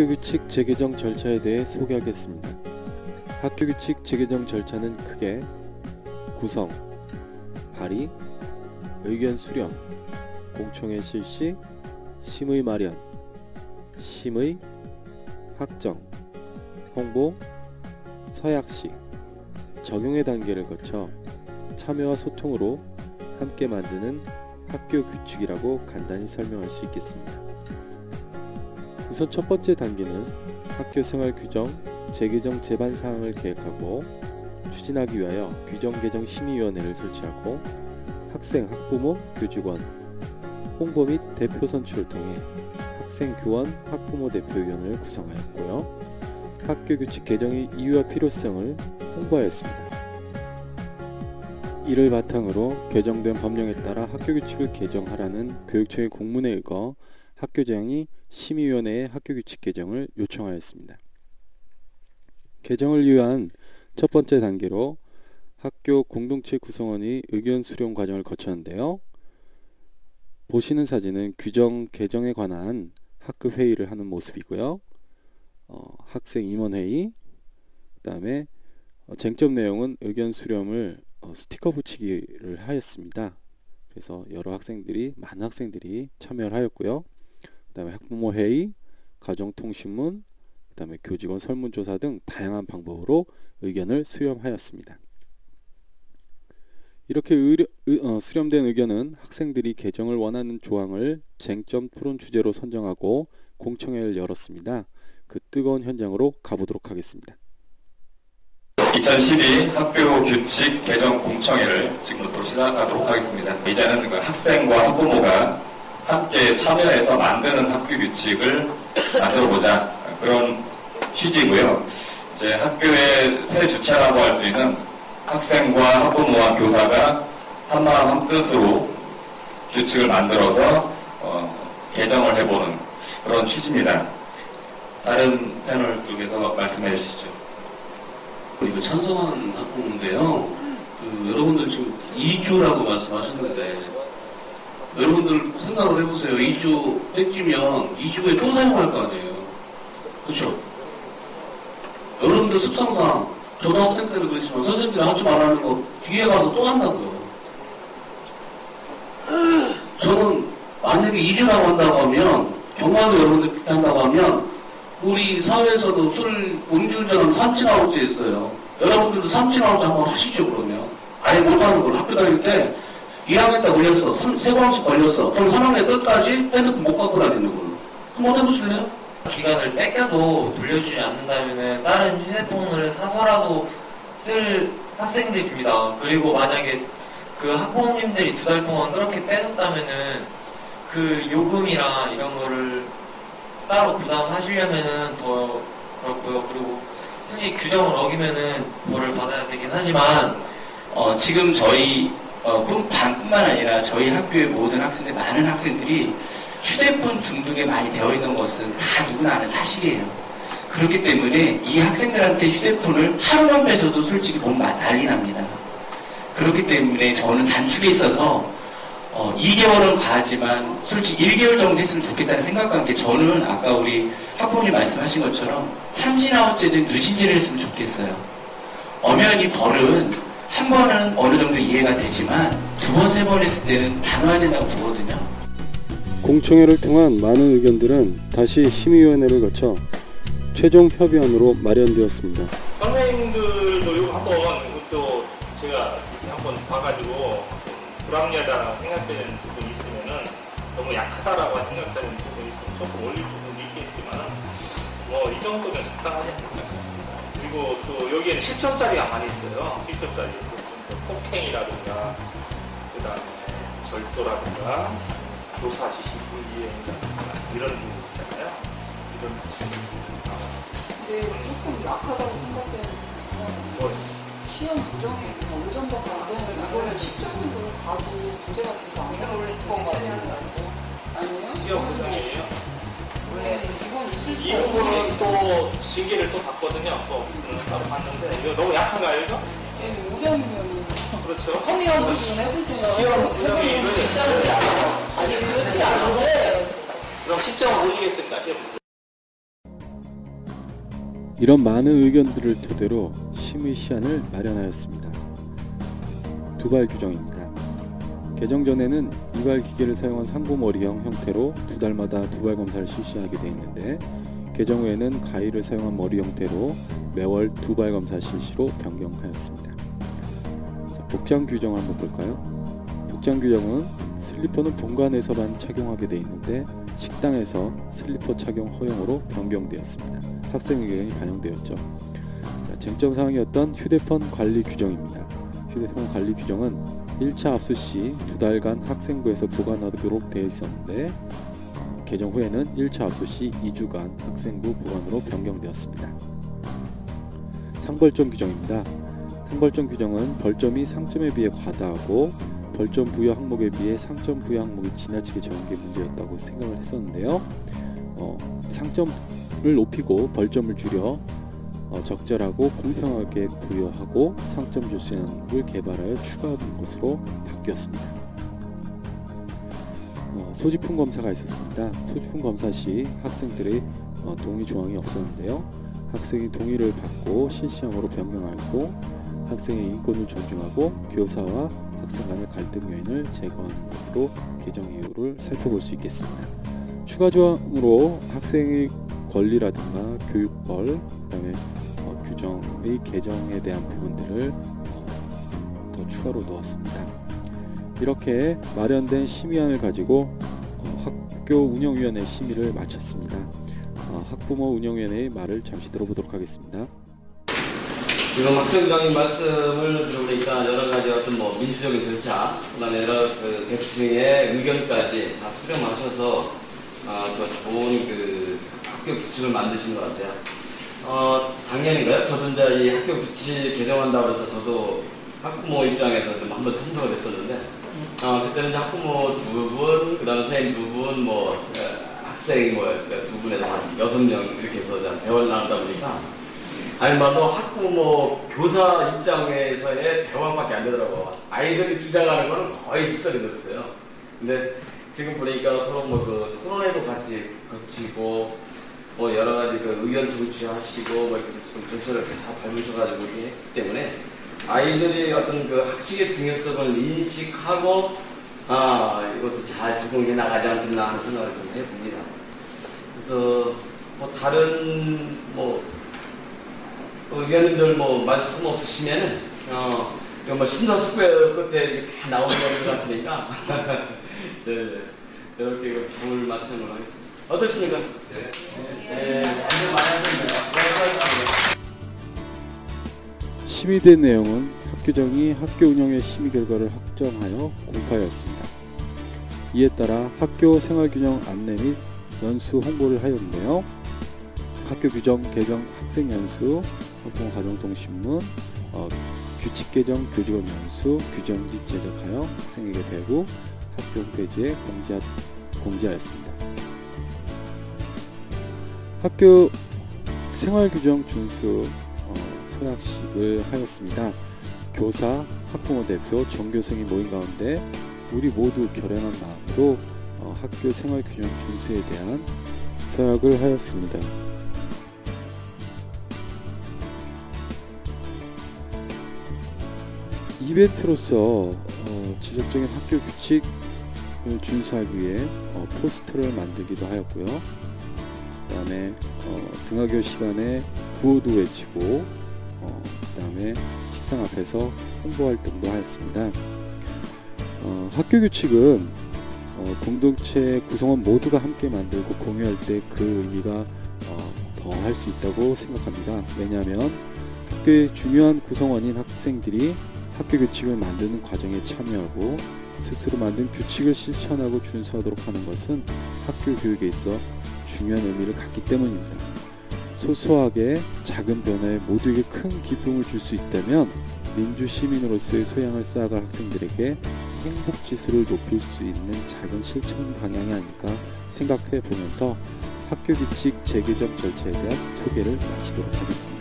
학교 규칙 재개정 절차에 대해 소개하겠습니다. 학교 규칙 재개정 절차는 크게 구성, 발의, 의견 수렴, 공청회 실시, 심의 마련, 심의, 확정, 홍보, 서약식, 적용의 단계를 거쳐 참여와 소통으로 함께 만드는 학교 규칙이라고 간단히 설명할 수 있겠습니다. 우선 첫 번째 단계는 학교 생활 규정, 재개정 제반 사항을 계획하고 추진하기 위하여 규정 개정 심의위원회를 설치하고 학생, 학부모, 교직원, 홍보 및 대표 선출을 통해 학생 교원, 학부모 대표위원회를 구성하였고요. 학교 규칙 개정의 이유와 필요성을 홍보하였습니다. 이를 바탕으로 개정된 법령에 따라 학교 규칙을 개정하라는 교육청의 공문에 의거 학교장이 심의위원회에 학교 규칙 개정을 요청하였습니다. 개정을 위한 첫 번째 단계로 학교 공동체 구성원이 의견 수렴 과정을 거쳤는데요. 보시는 사진은 규정 개정에 관한 학급 회의를 하는 모습이고요. 어, 학생 임원회의, 그 다음에 어, 쟁점 내용은 의견 수렴을 어, 스티커 붙이기를 하였습니다. 그래서 여러 학생들이 많은 학생들이 참여를 하였고요. 그 다음에 학부모 회의, 가정통신문, 그 다음에 교직원 설문조사 등 다양한 방법으로 의견을 수렴하였습니다. 이렇게 의려, 의, 어, 수렴된 의견은 학생들이 개정을 원하는 조항을 쟁점 토론 주제로 선정하고 공청회를 열었습니다. 그 뜨거운 현장으로 가보도록 하겠습니다. 2012 학교 규칙 개정 공청회를 지금부터 시작하도록 하겠습니다. 이제는 그 학생과 학부모가 함께 참여해서 만드는 학교 규칙을 만들어보자 그런 취지고요. 이제 학교의 새 주체라고 할 수 있는 학생과 학부모와 교사가 한마음 한뜻으로 규칙을 만들어서 어, 개정을 해보는 그런 취지입니다. 다른 패널 쪽에서 말씀해 주시죠. 이거 찬성하는 학부모인데요. 그 여러분들 지금 2주라고 말씀하셨는데 여러분들 생각을 해보세요. 2주 뺏기면 2주 후에 또 사용할 거 아니에요. 그렇죠? 여러분들 습성상 초등학생 때도 그렇지만 선생님들이 하지 말라는 거 뒤에 가서 또 한다고요. 저는 만약에 2주라고 한다고 하면 경마도 여러분들 그렇게 한다고 하면 우리 사회에서도 술 음주운전은 삼진아웃제 있어요. 여러분들도 삼진아웃제 한번 하시죠 그러면. 아예 못하는 걸 학교 다닐 때 2학년 때 걸렸어. 3, 세 번씩 걸렸어. 그럼 3학년 끝까지 핸드폰 못 갖고 다니는 걸로. 한번 해보실래요? 기간을 뺏겨도 돌려주지 않는다면 다른 휴대폰을 사서라도 쓸 학생들입니다. 그리고 만약에 그 학부모님들이 두 달 동안 그렇게 빼줬다면은 그 요금이랑 이런 거를 따로 부담하시려면은 더 그렇고요. 그리고 솔직히 규정을 어기면은 벌을 받아야 되긴 하지만 어, 지금 저희 어, 군 반뿐만 아니라 저희 학교의 모든 학생들 많은 학생들이 휴대폰 중독에 많이 되어 있는 것은 다 누구나 아는 사실이에요. 그렇기 때문에 이 학생들한테 휴대폰을 하루만 빼서도 솔직히 몸 난리 납니다. 그렇기 때문에 저는 단축에 있어서 어, 2개월은 과하지만 솔직히 1개월 정도 했으면 좋겠다는 생각과 함께 저는 아까 우리 학부모님 말씀하신 것처럼 삼진아웃제든 누진제를 했으면 좋겠어요. 엄연히 벌은 한 번은 어느 정도 이해가 되지만 두 번, 세 번 했을 때는 단호해야 된다고 보거든요. 공청회를 통한 많은 의견들은 다시 심의위원회를 거쳐 최종 협의안으로 마련되었습니다. 선생님들도 이거 한번 이것도 제가 한번 봐가지고 불합리하다 생각되는 부분이 있으면은 너무 약하다라고 생각되는 부분이 있으면 조금 올릴 부분이 있겠지만 뭐 이 정도면 싶습니다. 그리고 또 여기에는 10점짜리가 많이 있어요. 10점짜리 폭행이라든가 그 다음에 절도라든가 교사 지시 불이행이라든가 이런 부분 있잖아요. 이런 근데 조금 약하다고 생각되는 뭐 시험 부정이 어느 정도가 안 되는 이거를 10점으로 봐도 문제가 돼서 안 나올 것 같아요. 아니에요? 시험 구성이에요. 원래 이건 있을 수이 부분은 또 징계를 또 받거든요. 또 음, 따로 봤는데 이거 너무 약한가요, 이거? 예, 5점이면 그렇죠. 성의한 부분 해볼 생각을 시험 해볼 부정이 수 있잖아요. 아니 그렇지 않은데 그럼 10점 올리겠습니다. 시험. 이런 많은 의견들을 토대로 심의 시한을 마련하였습니다. 두발 규정입니다. 개정 전에는 이발 기계를 사용한 상고머리형 형태로 두 달마다 두발 검사를 실시하게 되어 있는데 개정 후에는 가위를 사용한 머리 형태로 매월 두발 검사 실시로 변경하였습니다. 자, 복장 규정 한번 볼까요? 복장 규정은 슬리퍼는 본관에서만 착용하게 되어 있는데 식당에서 슬리퍼 착용 허용으로 변경되었습니다. 학생 의견이 반영되었죠. 자, 쟁점 사항이었던 휴대폰 관리 규정입니다. 휴대폰 관리 규정은 1차 압수 시 두 달간 학생부에서 보관하도록 되어 있었는데 어, 개정 후에는 1차 압수 시 2주간 학생부 보관으로 변경되었습니다. 상벌점 규정입니다. 상벌점 규정은 벌점이 상점에 비해 과다하고 벌점 부여 항목에 비해 상점 부여 항목이 지나치게 적은 게 문제였다고 생각을 했었는데요. 어, 상점을 높이고 벌점을 줄여 어, 적절하고 공평하게 부여하고 상점 항목을 개발하여 추가한 것으로 바뀌었습니다. 어, 소지품 검사가 있었습니다. 소지품 검사 시 학생들의 어, 동의 조항이 없었는데요. 학생이 동의를 받고 실시형으로 변경하였고 학생의 인권을 존중하고 교사와 학생 간의 갈등 요인을 제거하는 것으로 개정 이유를 살펴볼 수 있겠습니다. 추가 조항으로 학생의 권리라든가 교육벌, 그 다음에 어, 규정의 개정에 대한 부분들을 어, 더 추가로 넣었습니다. 이렇게 마련된 심의안을 가지고 어, 학교 운영위원회 심의를 마쳤습니다. 어, 학부모 운영위원회의 말을 잠시 들어보도록 하겠습니다. 지금 학생장님 말씀을 들어보니까 여러 가지 어떤 뭐 민주적인 절차, 그다음에 여러 그 대표층의 의견까지 다 수렴하셔서 어, 그 좋은 그 학교 규칙을 만드신 것 같아요. 어, 작년인가요? 저도 이제 이 학교 규칙 개정한다고 해서 저도 학부모 입장에서 좀 한번 참석을 했었는데, 어, 그때는 이제 학부모 두 분, 그 다음에 선생님 두 분, 뭐, 어, 학생 뭐두 분에서 한 여섯 명 이렇게 해서 대화를 나누다 보니까, 아니 말로 학부모 교사 입장에서의 대화밖에 안 되더라고. 아이들이 주장하는 거는 거의 빅설이 됐어요. 근데 지금 보니까 서로 뭐 그 토론회도 같이 거치고 뭐 여러 가지 그 의견 청취하시고 뭐 이렇게 정서를 다 밟으셔가지고 이렇게 했기 때문에 아이들이 어떤 그 학칙의 중요성을 인식하고 아 이것을 잘 적용해 나가지 않겠나 하는 생각을 좀 해봅니다. 그래서 뭐 다른 뭐 의원님들 뭐 말씀 없으시면은 어, 뭐 신도스퀘어 끝에 나오는 것 같으니까 네, 네. 이렇게 그 좋을 말씀을 하겠습니다. 어떠십니까? 심의된 내용은 학교정이 학교 운영의 심의 결과를 확정하여 공파하였습니다. 이에 따라 학교 생활균형 안내 및 연수 홍보를 하였는데요. 학교 규정 개정 학생 연수 학부모 가정통신문 어, 규칙 개정 교직원 연수 규정집 제작하여 학생에게 대고 학교 홈페이지에 공지하, 공지하였습니다. 학교 생활규정 준수 어, 서약식을 하였습니다. 교사, 학부모 대표, 전교생이 모인 가운데 우리 모두 결연한 마음으로 어, 학교 생활규정 준수에 대한 서약을 하였습니다. 이벤트로서 어, 지속적인 학교 규칙을 준수하기 위해 어, 포스터를 만들기도 하였고요. 그 다음에 어, 등하교 시간에 구호도 외치고 어, 그 다음에 식당 앞에서 홍보 활동도 하였습니다. 어, 학교 규칙은 어, 공동체 구성원 모두가 함께 만들고 공유할 때 그 의미가 어, 더할 수 있다고 생각합니다. 왜냐하면 학교의 중요한 구성원인 학생들이 학교 규칙을 만드는 과정에 참여하고 스스로 만든 규칙을 실천하고 준수하도록 하는 것은 학교 교육에 있어 중요한 의미를 갖기 때문입니다. 소소하게 작은 변화에 모두에게 큰 기쁨을 줄 수 있다면 민주 시민으로서의 소양을 쌓아갈 학생들에게 행복 지수를 높일 수 있는 작은 실천 방향이 아닐까 생각해 보면서 학교 규칙 재개정 절차에 대한 소개를 마치도록 하겠습니다.